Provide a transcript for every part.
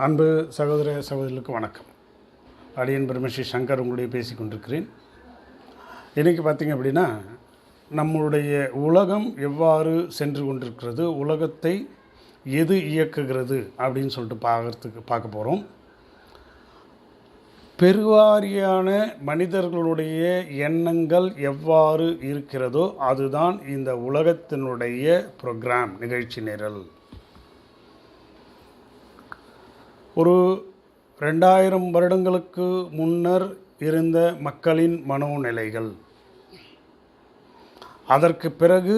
அன்பு சகோதர சகோதரர்களுக்கு வணக்கம். அடியன் பிரம்மஸ்ரீ சங்கர் உங்களுடைய பேசி கொண்டிருக்கிறேன். இன்றைக்கி பார்த்திங்க அப்படின்னா நம்மளுடைய உலகம் எவ்வாறு சென்று கொண்டிருக்கிறது உலகத்தை எது இயக்குகிறது அப்படின்னு சொல்லிட்டு பார்க்கறதுக்கு பார்க்க போகிறோம் பெருவாரியான மனிதர்களுடைய எண்ணங்கள் எவ்வாறு இருக்கிறதோ அதுதான் இந்த உலகத்தினுடைய ப்ரோக்ராம் நிகழ்ச்சி நிரல். ஒரு ரெண்டாயிரம் வருடங்களுக்கு முன்னர் இருந்த மக்களின் மனோநிலைகள். அதற்கு பிறகு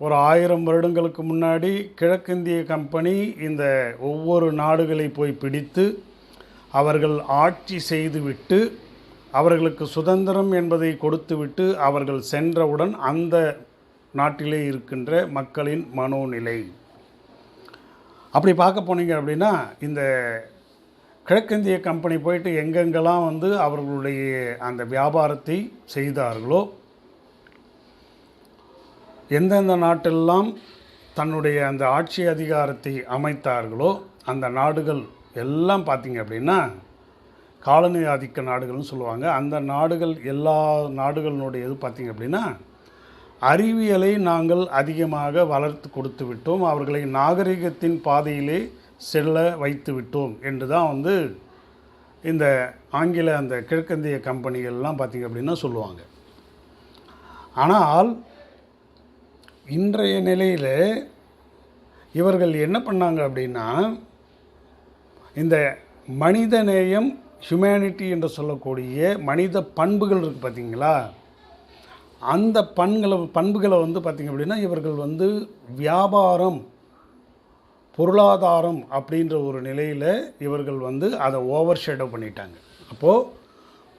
ஒரு ஆயிரம் வருடங்களுக்கு முன்னாடி கிழக்கிந்திய கம்பெனி இந்த ஒவ்வொரு நாடுகளை போய் பிடித்து அவர்கள் ஆட்சி செய்துவிட்டு அவர்களுக்கு சுதந்திரம் என்பதை கொடுத்துவிட்டு அவர்கள் சென்றவுடன் அந்த நாட்டிலே இருக்கின்ற மக்களின் மனோநிலை. அப்படி பார்க்க போனீங்க அப்படின்னா இந்த கிழக்கிந்திய கம்பெனி போயிட்டு எங்கெங்கெல்லாம் வந்து அவர்களுடைய அந்த வியாபாரத்தை செய்தார்களோ எந்தெந்த நாட்டெல்லாம் தன்னுடைய அந்த ஆட்சி அதிகாரத்தை அமைத்தார்களோ அந்த நாடுகள் எல்லாம் பார்த்திங்க அப்படின்னா காலனி ஆதிக்க நாடுகள்னு சொல்லுவாங்க. அந்த நாடுகள் எல்லா நாடுகளினுடைய இது பார்த்தீங்க அப்படின்னா அறிவியலை நாங்கள் அதிகமாக வளர்த்து கொடுத்து விட்டோம். அவர்களை நாகரிகத்தின் பாதையிலே செல்ல வைத்து விட்டோம் என்று தான் வந்து இந்த ஆங்கில அந்த கிழக்கந்திய கம்பெனிகள்லாம் பார்த்திங்க அப்படின்னா சொல்லுவாங்க. ஆனால் இன்றைய நிலையில் இவர்கள் என்ன பண்ணாங்க அப்படின்னா இந்த மனிதநேயம் ஹியூமனிட்டி என்று சொல்லக்கூடிய மனித பண்புகள் இருக்குது பார்த்தீங்களா? அந்த பண்களை பண்புகளை வந்து பார்த்திங்க அப்படின்னா இவர்கள் வந்து வியாபாரம் பொருளாதாரம் அப்படின்ற ஒரு நிலையில் இவர்கள் வந்து அதை ஓவர் ஷேடோ பண்ணிட்டாங்க. அப்போது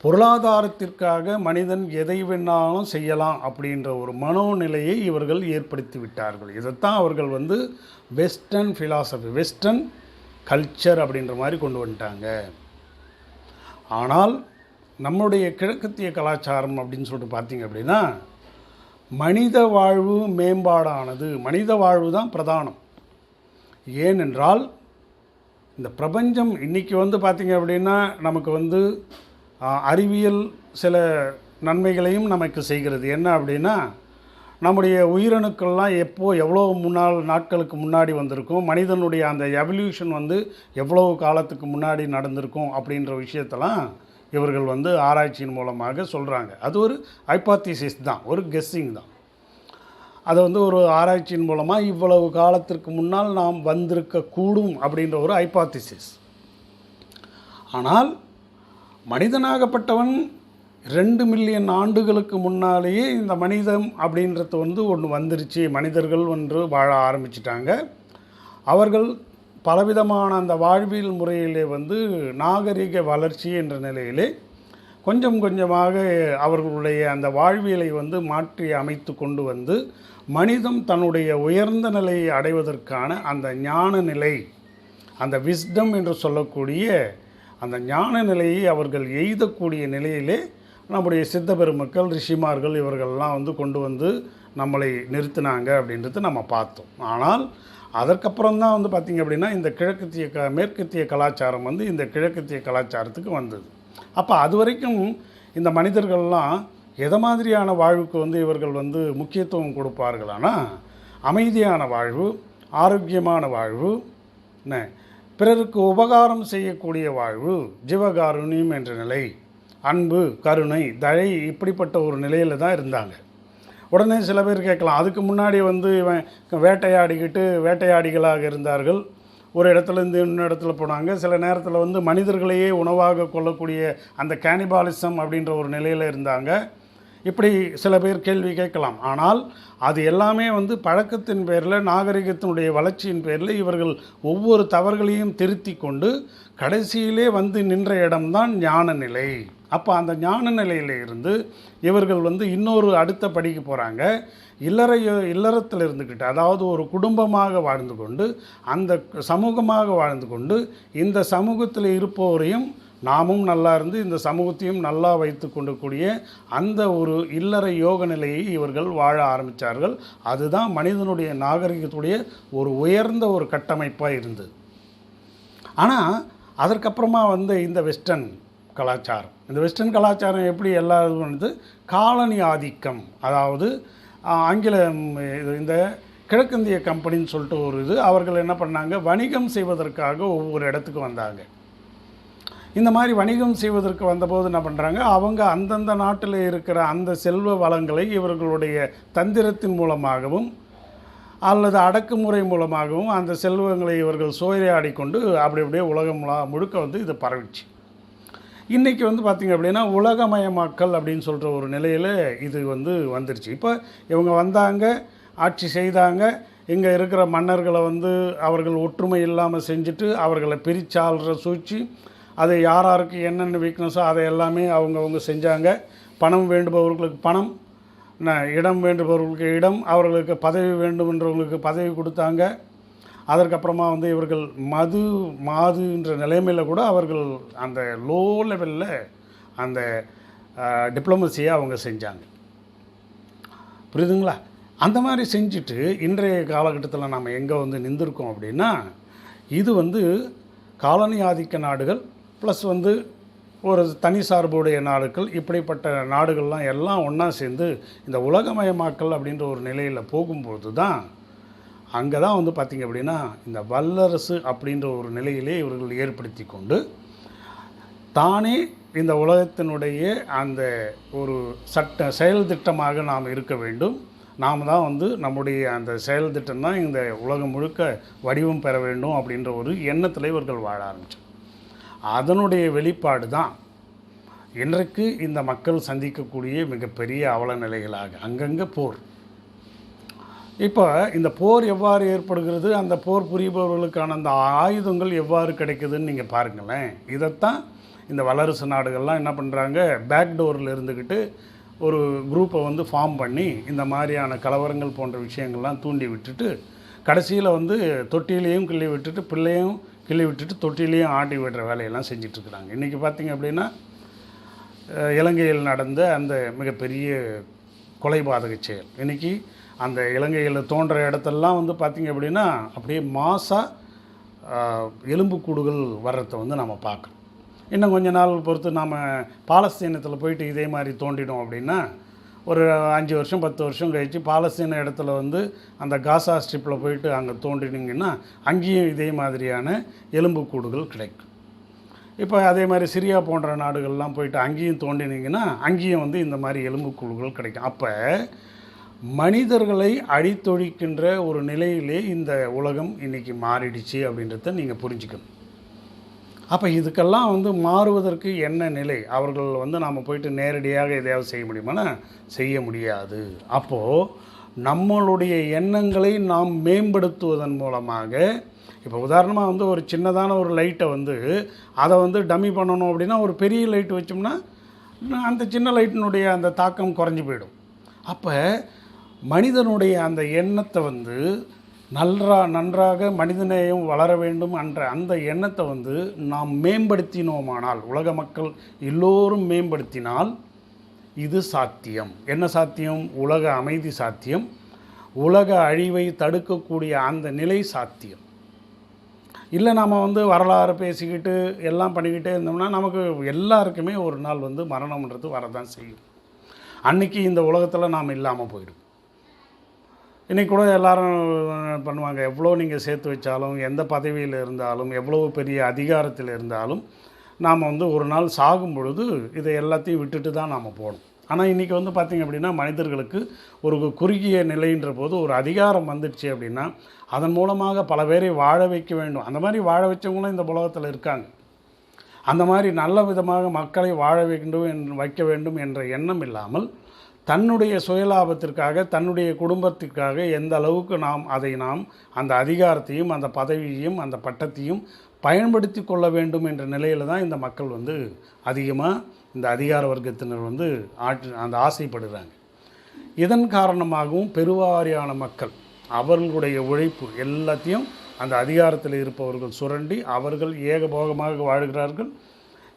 பொருளாதாரத்திற்காக மனிதன் எதை வேணாலும் செய்யலாம் அப்படின்ற ஒரு மனோநிலையை இவர்கள் ஏற்படுத்தி விட்டார்கள். இதைத்தான் அவர்கள் வந்து வெஸ்டர்ன் ஃபிலாசபி வெஸ்டர்ன் கல்ச்சர் அப்படின்ற மாதிரி கொண்டு வந்துட்டாங்க. ஆனால் நம்முடைய கிழக்கத்திய கலாச்சாரம் அப்படின்னு சொல்லிட்டு பார்த்தீங்க அப்படின்னா மனித வாழ்வு மேம்பாடானது மனித வாழ்வு தான் பிரதானம். ஏனென்றால் இந்த பிரபஞ்சம் இன்றைக்கி வந்து பார்த்திங்க அப்படின்னா நமக்கு வந்து அறிவியல் சில நன்மைகளையும் நமக்கு செய்கிறது. என்ன அப்படின்னா நம்முடைய உயிரணுக்கள்லாம் எப்போது எவ்வளோ முன்னாள் நாட்களுக்கு முன்னாடி வந்திருக்கும் மனிதனுடைய அந்த எவல்யூஷன் வந்து எவ்வளோ காலத்துக்கு முன்னாடி நடந்திருக்கும் அப்படின்ற விஷயத்தெல்லாம் இவர்கள் வந்து ஆராய்ச்சியின் மூலமாக சொல்கிறாங்க அது ஒரு ஹைப்பாத்திசிஸ் தான் ஒரு கெஸ்ஸிங் தான். அதை வந்து ஒரு ஆராய்ச்சியின் மூலமாக இவ்வளவு காலத்திற்கு முன்னால் நாம் வந்திருக்கக்கூடும் அப்படின்ற ஒரு ஹைப்பாத்திசிஸ் ஆனால் மனிதனாகப்பட்டவன் ரெண்டு மில்லியன் ஆண்டுகளுக்கு முன்னாலேயே இந்த மனிதம் அப்படின்றது வந்து ஒன்று வந்துருச்சு. மனிதர்கள் ஒன்று வாழ ஆரம்பிச்சிட்டாங்க. அவர்கள் பலவிதமான அந்த வாழ்வியல் முறையிலே வந்து நாகரிக வளர்ச்சி என்ற நிலையிலே கொஞ்சம் கொஞ்சமாக அவர்களுடைய அந்த வாழ்வியலை வந்து மாற்றி அமைத்து கொண்டு வந்து மனிதம் தன்னுடைய உயர்ந்த நிலையை அடைவதற்கான அந்த ஞான நிலை அந்த விஸ்டம் என்று சொல்லக்கூடிய அந்த ஞான நிலையை அவர்கள் எய்தக்கூடிய நிலையிலே நம்முடைய சித்த பெருமக்கள் ரிஷிமார்கள் இவர்கள்லாம் வந்து கொண்டு வந்து நம்மளை நிறுத்தினாங்க அப்படின்றது நம்ம பார்த்தோம். ஆனால் அதற்கப்புறம் தான் வந்து பார்த்திங்க அப்படின்னா இந்த கிழக்கத்திய க மேற்கத்திய கலாச்சாரம் வந்து இந்த கிழக்கத்திய கலாச்சாரத்துக்கு வந்தது. அப்போ அது வரைக்கும் இந்த மனிதர்கள்லாம் எதை மாதிரியான வாழ்வுக்கு வந்து இவர்கள் வந்து முக்கியத்துவம் கொடுப்பார்களானா அமைதியான வாழ்வு ஆரோக்கியமான வாழ்வு என்ன பிறருக்கு உபகாரம் செய்யக்கூடிய வாழ்வு ஜீவகாருண்யம் என்ற நிலை அன்பு கருணை தழை இப்படிப்பட்ட ஒரு நிலையில் தான் இருந்தாங்க. உடனே சில பேர் கேட்கலாம். அதுக்கு முன்னாடி வந்து இவன் வேட்டையாடிக்கிட்டு வேட்டையாடிகளாக இருந்தார்கள். ஒரு இடத்துலேருந்து இன்னொரு இடத்துல போனாங்க. சில நேரத்தில் வந்து மனிதர்களையே உணவாக கொள்ளக்கூடிய அந்த கேனிபாலிசம் அப்படின்ற ஒரு நிலையில் இருந்தாங்க. இப்படி சில பேர் கேள்வி கேட்கலாம். ஆனால் அது எல்லாமே வந்து பழக்கத்தின் பேரில் நாகரிகத்தினுடைய வளர்ச்சியின் பேரில் இவர்கள் ஒவ்வொரு தவறுகளையும் திருத்தி கொண்டு கடைசியிலே வந்து நின்ற இடம்தான் ஞான நிலை அப்போ அந்த ஞான நிலையில் இருந்து இவர்கள் வந்து இன்னொரு அடுத்த படிக்கு போகிறாங்க இல்லற இல்லறத்தில் இருந்துக்கிட்டு அதாவது ஒரு குடும்பமாக வாழ்ந்து கொண்டு அந்த சமூகமாக வாழ்ந்து கொண்டு இந்த சமூகத்தில் இருப்பவரையும் நாமும் நல்லா இருந்து இந்த சமூகத்தையும் நல்லா வைத்து கொண்டக்கூடிய அந்த ஒரு இல்லற யோக நிலையை இவர்கள் வாழ ஆரம்பித்தார்கள் அதுதான் மனிதனுடைய நாகரிகத்துடைய ஒரு உயர்ந்த ஒரு கட்டமைப்பாக இருந்தது. ஆனால் அதற்கப்புறமா வந்து இந்த வெஸ்டர்ன் கலாச்சாரம். இந்த வெஸ்டர்ன் கலாச்சாரம் எப்படி எல்லா இதுவும் வந்து காலனி ஆதிக்கம் அதாவது ஆங்கில ஆங்கிலம் இது இந்த கிழக்கிந்திய கம்பெனின்னு சொல்லிட்டு ஒரு இது அவர்கள் என்ன பண்ணாங்க? வணிகம் செய்வதற்காக ஒவ்வொரு இடத்துக்கு வந்தாங்க. இந்த மாதிரி வணிகம் செய்வதற்கு வந்தபோது என்ன பண்ணுறாங்க அவங்க அந்தந்த நாட்டில் இருக்கிற அந்த செல்வ வளங்களை இவர்களுடைய தந்திரத்தின் மூலமாகவும் அல்லது அடக்குமுறை மூலமாகவும் அந்த செல்வங்களை இவர்கள் சோறையாடி கொண்டு அப்படி அப்படியே உலகம் முழா- முழுக்க வந்து இது பரவிச்சு இன்றைக்கி வந்து பார்த்திங்க அப்படின்னா உலகமயமாக்கல் அப்படின்னு சொல்கிற ஒரு நிலையில் இது வந்து வந்துருச்சு. இப்போ இவங்க வந்தாங்க ஆட்சி செய்தாங்க இங்கே இருக்கிற மன்னர்களை வந்து அவர்கள் ஒற்றுமை இல்லாமல் செஞ்சுட்டு அவர்களை பிரிச்சாள்ற சூழ்ச்சி அதை யார் யாருக்கு என்னென்ன வீக்னஸோ அதை எல்லாமே அவங்கவுங்க செஞ்சாங்க. பணம் வேண்டுபவர்களுக்கு பணம் இடம் வேண்டுபவர்களுக்கு இடம் அவர்களுக்கு பதவி வேண்டுமென்றவங்களுக்கு பதவி கொடுத்தாங்க. அதற்கப்புறமா வந்து இவர்கள் மது மாதுன்ற நிலைமையில் கூட அவர்கள் அந்த லோ லெவலில் அந்த டிப்ளமசியை அவங்க செஞ்சாங்க. புரியுதுங்களா? அந்த மாதிரி செஞ்சுட்டு இன்றைய காலகட்டத்தில் நம்ம எங்கே வந்து நின்றுருக்கோம் அப்படின்னா இது வந்து காலனி ஆதிக்க நாடுகள் ப்ளஸ் வந்து ஒரு தனி சார்புடைய நாடுகள் இப்படிப்பட்ட நாடுகள்லாம் எல்லாம் ஒன்றா சேர்ந்து இந்த உலகமயமாக்கல் அப்படின்ற ஒரு நிலையில் போகும்போது தான் அங்கே தான் வந்து பார்த்திங்க அப்படின்னா இந்த வல்லரசு அப்படின்ற ஒரு நிலையிலே இவர்கள் ஏற்படுத்தி கொண்டு தானே இந்த உலகத்தினுடைய அந்த ஒரு சட்ட செயல் திட்டமாக நாம் இருக்க வேண்டும். நாம் தான் வந்து நம்முடைய அந்த செயல் திட்டம் தான் இந்த உலகம் முழுக்க வடிவம் பெற வேண்டும் அப்படின்ற ஒரு எண்ணத்தில் இவர்கள் வாழ ஆரம்பித்தோம் அதனுடைய வெளிப்பாடு தான் இன்றைக்கு இந்த மக்கள் சந்திக்கக்கூடிய மிகப்பெரிய அவல நிலைகளாக அங்கங்கே போர். இப்போ இந்த போர் எவ்வாறு ஏற்படுகிறது அந்த போர் புரிபவர்களுக்கான அந்த ஆயுதங்கள் எவ்வாறு கிடைக்குதுன்னு நீங்கள் பாருங்களேன். இதைத்தான் இந்த வல்லரசு நாடுகள்லாம் என்ன பண்ணுறாங்க பேக்டோரில் இருந்துக்கிட்டு ஒரு குரூப்பை வந்து ஃபார்ம் பண்ணி இந்த மாதிரியான கலவரங்கள் போன்ற விஷயங்கள்லாம் தூண்டி விட்டுட்டு கடைசியில் வந்து தொட்டிலையும் கிள்ளி விட்டுட்டு பிள்ளையும் கிள்ளி விட்டுட்டு தொட்டிலையும் ஆட்டி விடுற வேலையெல்லாம் செஞ்சிட்ருக்குறாங்க. இன்றைக்கி பார்த்தீங்க அப்படின்னா இலங்கையில் நடந்த அந்த மிகப்பெரிய கொலைபாதக செயல். இன்றைக்கி அந்த இலங்கையில் தோன்ற இடத்தெல்லாம் வந்து பார்த்திங்க அப்படின்னா அப்படியே மாசாக எலும்புக்கூடுகள் வர்றதை வந்து நம்ம பார்க்குறோம் இன்னும் கொஞ்ச நாள் பொறுத்து நாம் பாலஸ்தீனத்தில் போயிட்டு இதே மாதிரி தோண்டினோம் அப்படின்னா ஒரு அஞ்சு வருஷம் பத்து வருஷம் கழித்து பாலஸ்தீன இடத்துல வந்து அந்த காசா ஸ்ட்ரிப்பில் போயிட்டு அங்கே தோண்டினீங்கன்னா அங்கேயும் இதே மாதிரியான எலும்புக்கூடுகள் கிடைக்கும். இப்போ அதே மாதிரி சிரியா போன்ற நாடுகள்லாம் போயிட்டு அங்கேயும் தோண்டினீங்கன்னா அங்கேயும் வந்து இந்த மாதிரி எலும்புக்கூடுகள் கிடைக்கும். அப்போ மனிதர்களை அழித்தொழிக்கின்ற ஒரு நிலையிலே இந்த உலகம் இன்றைக்கி மாறிடுச்சு அப்படின்றத நீங்கள் புரிஞ்சுக்கணும். அப்போ இதுக்கெல்லாம் வந்து மாறுவதற்கு என்ன நிலை? அவர்கள் வந்து நாம் போயிட்டு நேரடியாக எதையாவது செய்ய முடியுமானா செய்ய முடியாது. அப்போது நம்மளுடைய எண்ணங்களை நாம் மேம்படுத்துவதன் மூலமாக இப்போ உதாரணமாக வந்து ஒரு சின்னதான ஒரு லைட்டை வந்து அதை வந்து டம்மி பண்ணணும் அப்படின்னா ஒரு பெரிய லைட் வச்சோம்னா அந்த சின்ன லைட்டினுடைய அந்த தாக்கம் குறைஞ்சி போயிடும். அப்போ மனிதனுடைய அந்த எண்ணத்தை வந்து நன்றா நன்றாக மனிதநேயம் வளர வேண்டும் என்ற அந்த எண்ணத்தை வந்து நாம் மேம்படுத்தினோமானால் உலக மக்கள் எல்லோரும் மேம்படுத்தினால் இது சாத்தியம். என்ன சாத்தியம்? உலக அமைதி சாத்தியம். உலக அழிவை தடுக்கக்கூடிய அந்த நிலை சாத்தியம். இல்லை நாம் வந்து வரலாறு பேசிக்கிட்டு எல்லாம் பண்ணிக்கிட்டே இருந்தோம்னா நமக்கு எல்லாருக்குமே ஒரு நாள் வந்து மரணம்ன்றது வரதான் செய்யும். அன்னைக்கு இந்த உலகத்தில் நாம் இல்லாமல் போயிடும் இன்றைக்கி கூட எல்லாரும் பண்ணுவாங்க. எவ்வளோ நீங்கள் சேர்த்து வச்சாலும் எந்த பதவியில் இருந்தாலும் எவ்வளோ பெரிய அதிகாரத்தில் இருந்தாலும் நாம் வந்து ஒரு நாள் சாகும் பொழுது இதை எல்லாத்தையும் விட்டுட்டு தான் நாம் போகணும். ஆனால் இன்றைக்கி வந்து பார்த்திங்க அப்படின்னா மனிதர்களுக்கு ஒரு குறுகிய நிலைன்ற போது ஒரு அதிகாரம் வந்துடுச்சு அப்படின்னா அதன் மூலமாக பல பேரை வாழ வைக்க வேண்டும். அந்த மாதிரி வாழ வச்சவங்களும் இந்த உலகத்தில் இருக்காங்க. அந்த மாதிரி நல்ல விதமாக மக்களை வாழ வேண்டும் என் வைக்க வேண்டும் என்ற எண்ணம் இல்லாமல் தன்னுடைய சுயலாபத்திற்காக தன்னுடைய குடும்பத்திற்காக எந்த அளவுக்கு நாம் அதை நாம் அந்த அதிகாரத்தையும் அந்த பதவியையும் அந்த பட்டத்தையும் பயன்படுத்தி கொள்ள வேண்டும் என்ற நிலையில் தான் இந்த மக்கள் வந்து அதிகமாக இந்த அதிகார வர்க்கத்தினர் வந்து ஆற்று அந்த ஆசைப்படுகிறாங்க இதன் காரணமாகவும் பெருவாரியான மக்கள் அவர்களுடைய உழைப்பு எல்லாத்தையும் அந்த அதிகாரத்தில் இருப்பவர்கள் சுரண்டி அவர்கள் ஏகபோகமாக வாழ்கிறார்கள்.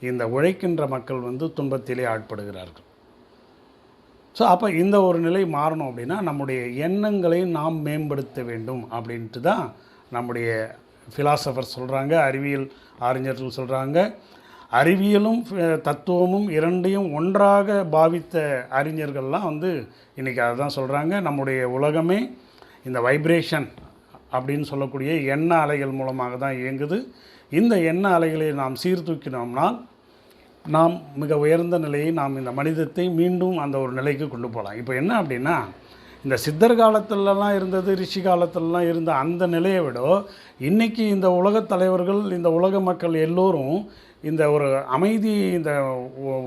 இந்த உழைக்கின்ற மக்கள் வந்து துன்பத்திலே ஆட்படுகிறார்கள். ஸோ அப்போ இந்த ஒரு நிலை மாறணும் அப்படின்னா நம்முடைய எண்ணங்களை நாம் மேம்படுத்த வேண்டும் அப்படின்ட்டு தான் நம்முடைய ஃபிலாசபர் சொல்கிறாங்க அறிவியல் அறிஞர்கள் சொல்கிறாங்க அறிவியலும் தத்துவமும் இரண்டையும் ஒன்றாக பாவித்த அறிஞர்கள்லாம் வந்து இன்றைக்கி அதுதான் சொல்கிறாங்க நம்முடைய உலகமே இந்த வைப்ரேஷன் அப்படின்னு சொல்லக்கூடிய எண்ண அலைகள் மூலமாக தான் இயங்குது. இந்த எண்ண அலைகளை நாம் சீர்தூக்கினோம்னால் நாம் மிக உயர்ந்த நிலையை நாம் இந்த மனிதத்தை மீண்டும் அந்த ஒரு நிலைக்கு கொண்டு போகலாம். இப்போ என்ன அப்படின்னா இந்த சித்தர் காலத்துலலாம் இருந்தது ரிஷி காலத்திலலாம் இருந்த அந்த நிலையை விட இன்றைக்கி இந்த உலகத் தலைவர்கள் இந்த உலக மக்கள் எல்லோரும் இந்த ஒரு அமைதி இந்த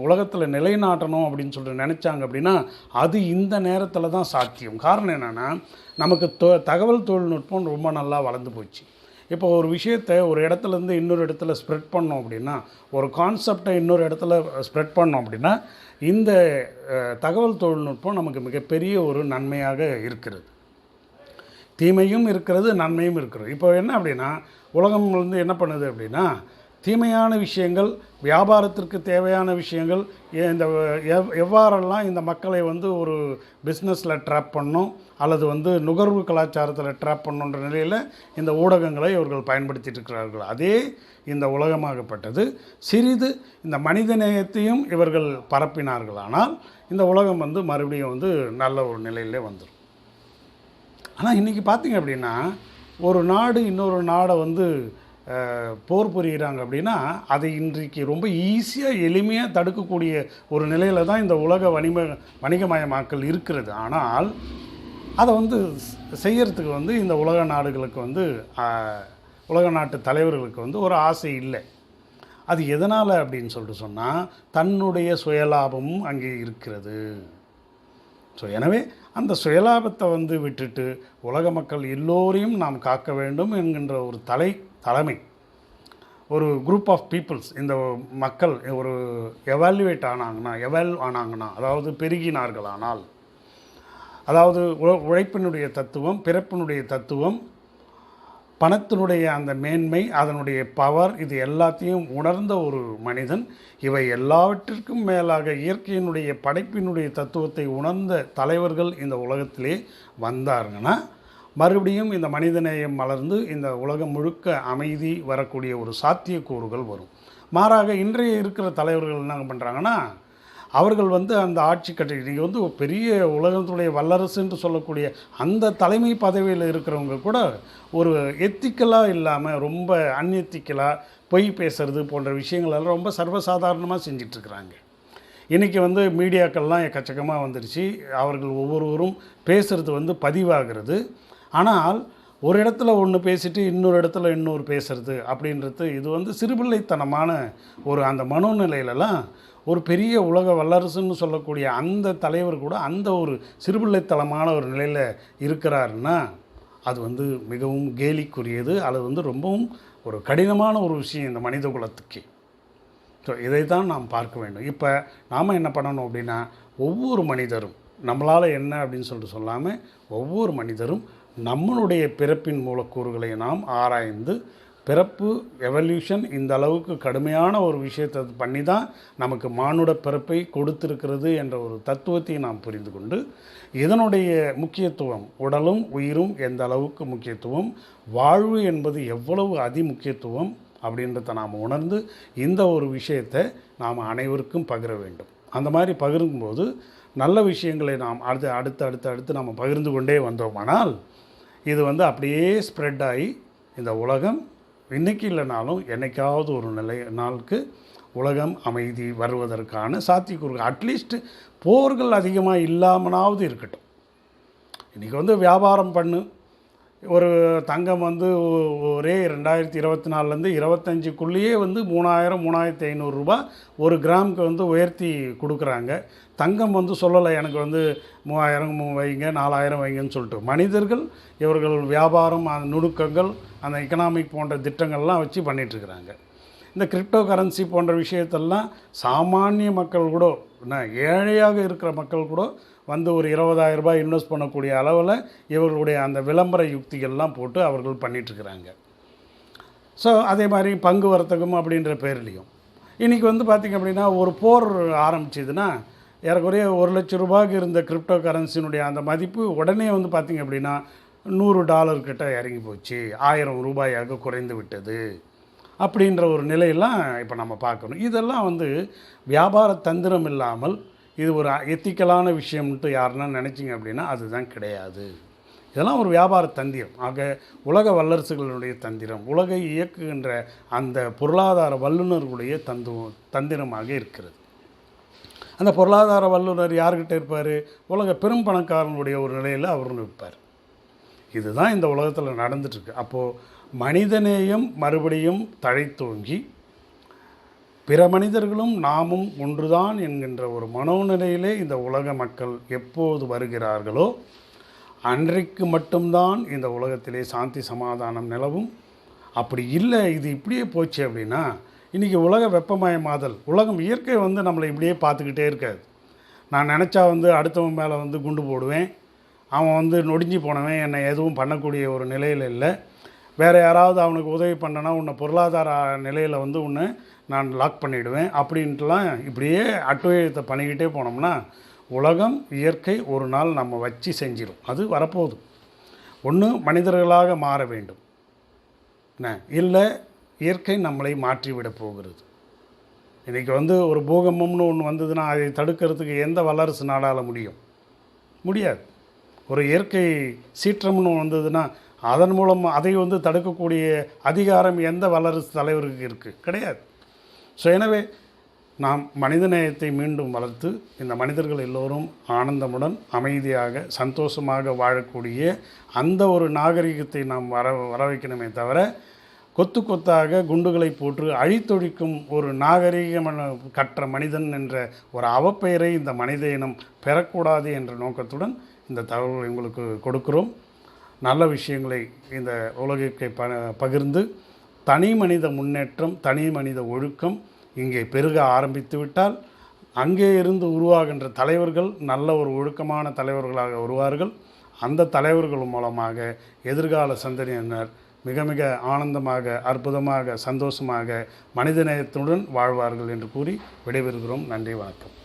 உலகத்தில் நிலைநாட்டணும் அப்படின்னு சொல்லிட்டு நினச்சாங்க அப்படின்னா அது இந்த நேரத்தில் தான் சாத்தியம். காரணம் என்னென்னா நமக்கு தகவல் தொழில்நுட்பம் ரொம்ப நல்லா வளர்ந்து போச்சு. இப்போ ஒரு விஷயத்தை ஒரு இடத்துலேருந்து இன்னொரு இடத்துல ஸ்ப்ரெட் பண்ணோம் அப்படின்னா ஒரு கான்செப்டை இன்னொரு இடத்துல ஸ்ப்ரெட் பண்ணோம் அப்படின்னா இந்த தகவல் தொழில்நுட்பம் நமக்கு மிகப்பெரிய ஒரு நன்மையாக இருக்கிறது. தீமையும் இருக்கிறது நன்மையும் இருக்கிறது. இப்போ என்ன அப்படின்னா உலகம் வந்து என்ன பண்ணுது அப்படின்னா தீமையான விஷயங்கள் வியாபாரத்திற்கு தேவையான விஷயங்கள் இந்த எவ் எவ்வாறெல்லாம் இந்த மக்களை வந்து ஒரு பிஸ்னஸில் ட்ராப் பண்ணும் அல்லது வந்து நுகர்வு கலாச்சாரத்தில் ட்ராப் பண்ணுன்ற நிலையில் இந்த ஊடகங்களை இவர்கள் பயன்படுத்திட்டு இருக்கிறார்கள். அதே இந்த உலகமாகப்பட்டது. சிறிது இந்த மனித நேயத்தையும் இவர்கள் பரப்பினார்களானால் இந்த உலகம் வந்து மறுபடியும் வந்து நல்ல ஒரு நிலையிலே வந்துடும் ஆனால் இன்றைக்கி பார்த்தீங்க அப்படின்னா ஒரு நாடு இன்னொரு நாடை வந்து போர் புரிகிறாங்க அப்படின்னா அதை இன்றைக்கு ரொம்ப ஈஸியாக எளிமையாக தடுக்கக்கூடிய ஒரு நிலையில் தான் இந்த உலக வணிக வணிகமயமாக்கல் இருக்கிறது. ஆனால் அதை வந்து செய்யறதுக்கு வந்து இந்த உலக நாடுகளுக்கு வந்து உலக நாட்டு தலைவர்களுக்கு வந்து ஒரு ஆசை இல்லை. அது எதனால் அப்படின்னு சொல்லிட்டு சொன்னால் தன்னுடைய சுயலாபமும் அங்கே இருக்கிறது. ஸோ எனவே அந்த சுயலாபத்தை வந்து விட்டுட்டு உலக மக்கள் எல்லோரையும் நாம் காக்க வேண்டும் என்கின்ற ஒரு தலை தலைமை. ஒரு குரூப் ஆஃப் பீப்புள்ஸ் இந்த மக்கள் ஒரு எவால்யூவேட் ஆனாங்கன்னா எவால் ஆனாங்கன்னா அதாவது பெருகினார்களானால் அதாவது உழ- உழைப்பினுடைய தத்துவம் பிறப்பினுடைய தத்துவம் பணத்தினுடைய அந்த மேன்மை அதனுடைய பவர் இது எல்லாத்தையும் உணர்ந்த ஒரு மனிதன். இவை எல்லாவற்றிற்கும் மேலாக இயற்கையினுடைய படைப்பினுடைய தத்துவத்தை உணர்ந்த தலைவர்கள் இந்த உலகத்திலே வந்தாருங்கன்னா மறுபடியும் இந்த மனிதநேயம் மலர்ந்து இந்த உலகம் முழுக்க அமைதி வரக்கூடிய ஒரு சாத்தியக்கூறுகள் வரும். மாறாக இன்றைய இருக்கிற தலைவர்கள் என்ன பண்ணுறாங்கன்னா அவர்கள் வந்து அந்த ஆட்சி கட்டி நீங்கள் வந்து ஒரு பெரிய உலகத்துடைய வல்லரசு என்று சொல்லக்கூடிய அந்த தலைமை பதவியில் இருக்கிறவங்க கூட ஒரு எத்திக்கலாக இல்லாமல் ரொம்ப அன்எத்திக்கலாக பொய் பேசுறது போன்ற விஷயங்களெல்லாம் ரொம்ப சர்வசாதாரணமாக செஞ்சிட்ருக்குறாங்க. இன்றைக்கி வந்து மீடியாக்கள்லாம் எக்கச்சக்கமாக வந்துருச்சு. அவர்கள் ஒவ்வொருவரும் பேசுகிறது வந்து பதிவாகிறது. ஆனால் ஒரு இடத்துல ஒன்று பேசிட்டு இன்னொரு இடத்துல இன்னொரு பேசுறது அப்படின்றது இது வந்து சிறுபிள்ளைத்தனமான ஒரு அந்த மனோநிலையிலலாம் ஒரு பெரிய உலக வல்லரசுன்னு சொல்லக்கூடிய அந்த தலைவர் கூட அந்த ஒரு சிறுபிள்ளைத்தனமான ஒரு நிலையில் இருக்கிறாருன்னா அது வந்து மிகவும் கேலிக்குரியது அது வந்து ரொம்பவும் ஒரு கடினமான ஒரு விஷயம் இந்த மனித குலத்துக்கு. ஸோ இதை தான் நாம் பார்க்க வேண்டும். இப்போ நாம் என்ன பண்ணணும் அப்படின்னா ஒவ்வொரு மனிதரும் நம்மளால் என்ன அப்படின்னு சொல்லிட்டு சொல்லாமல் ஒவ்வொரு மனிதரும் நம்மளுடைய பிறப்பின் மூலக்கூறுகளை நாம் ஆராய்ந்து பிறப்பு எவல்யூஷன் இந்த அளவுக்கு கடுமையான ஒரு விஷயத்தை பண்ணி தான் நமக்கு மானுட பிறப்பை கொடுத்திருக்கிறது என்ற ஒரு தத்துவத்தை நாம் புரிந்து கொண்டு இதனுடைய முக்கியத்துவம் உடலும் உயிரும் எந்த அளவுக்கு முக்கியத்துவம் வாழ்வு என்பது எவ்வளவு அதிமுக்கியத்துவம் அப்படின்றத நாம் உணர்ந்து இந்த ஒரு விஷயத்தை நாம் அனைவருக்கும் பகிர வேண்டும். அந்த மாதிரி பகிரும்போது நல்ல விஷயங்களை நாம் அடுத்து அடுத்து அடுத்து அடுத்து நாம் பகிர்ந்து கொண்டே வந்தோமானால் இது வந்து அப்படியே ஸ்ப்ரெட் ஆகி இந்த உலகம் இன்றைக்கி இல்லைனாலும் என்னைக்காவது ஒரு நிலை நாளுக்கு உலகம் அமைதி வருவதற்கான சாத்தியக்கூறுகள் அட்லீஸ்ட் போர்கள் அதிகமாக இல்லாமனாவது இருக்கட்டும். இன்றைக்கி வந்து வியாபாரம் பண்ணு ஒரு தங்கம் வந்து ஒரே ரெண்டாயிரத்தி இருபத்தி நாலுலேருந்து இருபத்தஞ்சுக்குள்ளேயே வந்து மூணாயிரம் மூணாயிரத்தி ஐநூறுரூபா ஒரு கிராமுக்கு வந்து உயர்த்தி கொடுக்குறாங்க. தங்கம் வந்து சொல்லலை எனக்கு வந்து மூவாயிரம் வைங்க நாலாயிரம் வைங்கன்னு சொல்லிட்டு. மனிதர்கள் இவர்கள் வியாபாரம் அந்த நுணுக்கங்கள் அந்த எக்கனாமிக் போன்ற திட்டங்கள்லாம் வச்சு பண்ணிகிட்ருக்குறாங்க இந்த கிரிப்டோ கரன்சி போன்ற விஷயத்தெல்லாம் சாமானிய மக்கள் கூட என்ன ஏழையாக இருக்கிற மக்கள் கூட வந்து ஒரு 20000 ரூபாய் இன்வெஸ்ட் பண்ணக்கூடிய அளவில் இவர்களுடைய அந்த விளம்பர யுக்திகள்லாம் போட்டு அவர்கள் பண்ணிகிட்ருக்குறாங்க ஸோ அதே மாதிரி பங்கு வர்த்தகம் அப்படின்ற பேர்லேயும். இன்றைக்கி வந்து பார்த்திங்க அப்படின்னா ஒரு போர் ஆரம்பிச்சதுன்னா ஏறக்குறைய ஒரு லட்ச ரூபாய்க்கு இருந்த கிரிப்டோ கரன்சினுடைய அந்த மதிப்பு உடனே வந்து பார்த்திங்க அப்படின்னா நூறு டாலர் கிட்ட இறங்கி போச்சு. ஆயிரம் ரூபாயாக குறைந்து விட்டது. அப்படின்ற ஒரு நிலையெல்லாம் இப்போ நம்ம பார்க்கணும். இதெல்லாம் வந்து வியாபார தந்திரம் இல்லாமல் இது ஒரு எத்திக்கலான விஷயம்ன்ட்டு யாருன்னா நினச்சிங்க அப்படின்னா அதுதான் கிடையாது. இதெல்லாம் ஒரு வியாபார தந்திரம். ஆக உலக வல்லரசுகளுடைய தந்திரம் உலகை இயக்குகின்ற அந்த பொருளாதார வல்லுநர்களுடைய தந்து தந்திரமாக இருக்கிறது. அந்த பொருளாதார வல்லுநர் யார்கிட்ட இருப்பார்? உலக பெரும் பணக்காரனுடைய ஒரு நிலையில் அவர் இருப்பார். இதுதான் இந்த உலகத்தில் நடந்துட்டுருக்கு அப்போது மனிதநேயம் மறுபடியும் தழைத்தோங்கி பிற மனிதர்களும் நாமும் ஒன்றுதான் என்கின்ற ஒரு மனோநிலையிலே இந்த உலக மக்கள் எப்போது வருகிறார்களோ அன்றைக்கு மட்டும்தான் இந்த உலகத்திலே சாந்தி சமாதானம் நிலவும். அப்படி இல்லை இது இப்படியே போச்சு அப்படின்னா இன்றைக்கி உலக வெப்பமயமாதல் உலகம் இயற்கை வந்து நம்மளை இப்படியே பார்த்துக்கிட்டே இருக்காது. நான் நினச்சா வந்து அடுத்தவன் மேலே வந்து குண்டு போடுவேன் அவன் வந்து நொடிஞ்சு போனவன் என்னை எதுவும் பண்ணக்கூடிய ஒரு நிலையில் இல்லை. வேறு யாராவது அவனுக்கு உதவி பண்ணனா உன்னை பொருளாதார நிலையில் வந்து உன்னை நான் லாக் பண்ணிவிடுவேன் அப்படின்ட்டுலாம் இப்படியே அட்டுவயத்தை பண்ணிக்கிட்டே போனோம்னா உலகம் இயற்கை ஒரு நாள் நம்ம வச்சு செஞ்சிடும் அது வரப்போகுது. ஒன்று மனிதர்களாக மாற வேண்டும். என்ன? இல்லை இயற்கை நம்மளை மாற்றிவிட போகிறது. இன்றைக்கி வந்து ஒரு பூகம்பம்னு ஒன்று வந்ததுன்னா அதை தடுக்கிறதுக்கு எந்த வல்லரசு நாடால் முடியும்? முடியாது. ஒரு இயற்கை சீற்றம்னு வந்ததுன்னா அதன் மூலம் அதை வந்து தடுக்கக்கூடிய அதிகாரம் எந்த வல்லரசு தலைவருக்கு இருக்குது கிடையாது. ஸோ எனவே நாம் மனிதநேயத்தை மீண்டும் வளர்த்து இந்த மனிதர்கள் எல்லோரும் ஆனந்தமுடன் அமைதியாக சந்தோஷமாக வாழக்கூடிய அந்த ஒரு நாகரிகத்தை நாம் வர வர வைக்கணுமே தவிர கொத்து கொத்தாக குண்டுகளை போட்டு அழித்தொழிக்கும் ஒரு நாகரிகமான கற்ற மனிதன் என்ற ஒரு அவப்பெயரை இந்த மனித இனம் பெறக்கூடாது என்ற நோக்கத்துடன் இந்த தகவல்களை உங்களுக்கு கொடுக்கிறோம். நல்ல விஷயங்களை இந்த உலகிற்கு ப பகிர்ந்து தனி மனித முன்னேற்றம் தனி மனித ஒழுக்கம் இங்கே பெருக ஆரம்பித்துவிட்டால் அங்கே இருந்து உருவாகின்ற தலைவர்கள் நல்ல ஒரு ஒழுக்கமான தலைவர்களாக வருவார்கள். அந்த தலைவர்கள் மூலமாக எதிர்கால சந்ததியினர் மிக மிக ஆனந்தமாக அற்புதமாக சந்தோஷமாக மனிதநேயத்துடன் வாழ்வார்கள் என்று கூறி விடைபெறுகிறோம். நன்றி வணக்கம்.